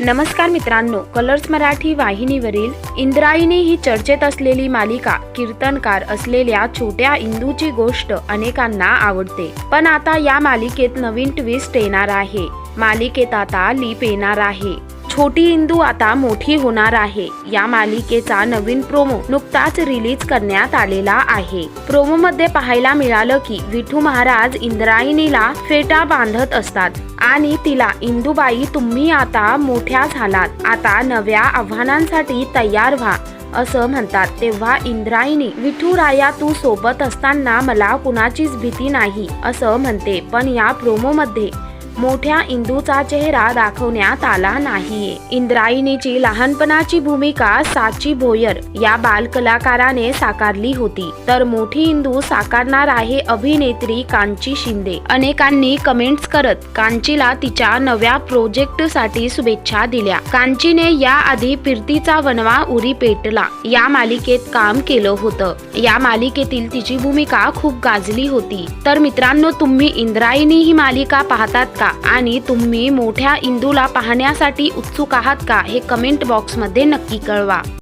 नमस्कार मित्रांनो कलर्स मराठी वाहिनीवरील इंद्रायणी ही चर्चेत असलेली मालिका कीर्तनकार असलेल्या छोट्या इंदूची गोष्ट अनेकांना आवडते. पण आता या मालिकेत नवीन ट्विस्ट येणार आहे. मालिकेत आता लीप येणार आहे. छोटी इंदू आता मोठी होणार आहे. या मालिकेचा नवीन प्रोमो नुकताच रिलीज करण्यात आलेला आहे. प्रोमो मध्ये पाहायला मिळालं की विठू महाराज इंद्रायणीला फेटा बांधत असतात आणि तिला इंदूबाई तुम्ही आता मोठ्या झालात. आता नव्या आव्हानांसाठी तयार व्हा असं म्हणतात. तेव्हा इंद्रायणी विठुराया तू सोबत असताना मला कुणाचीच भीती नाही असं म्हणते. पण या प्रोमोमध्ये मोठ्या इंदूचा चेहरा दाखवण्यात आला नाहीये इंद्रायणीची लहानपणाची भूमिका साची भोयर या बालकलाकाराने साकारली होती. तर मोठी इंदू साकारणार आहे अभिनेत्री कांची शिंदे. अनेकांनी कमेंट्स करत कांचीला तिच्या नव्या प्रोजेक्टसाठी शुभेच्छा दिल्या. कांचीने याआधी फिरतीचा वनवा उरी पेटला. या मालिकेत काम केलं होतं. या मालिकेतील तिची भूमिका खूप गाजली होती. तर मित्रांनो तुम्ही इंद्रायणी ही मालिका पाहतात का? आणि तुम्ही मोठ्या इंदूला पाहण्यासाठी उत्सुक आहात का हे कमेंट बॉक्समध्ये नक्की कळवा.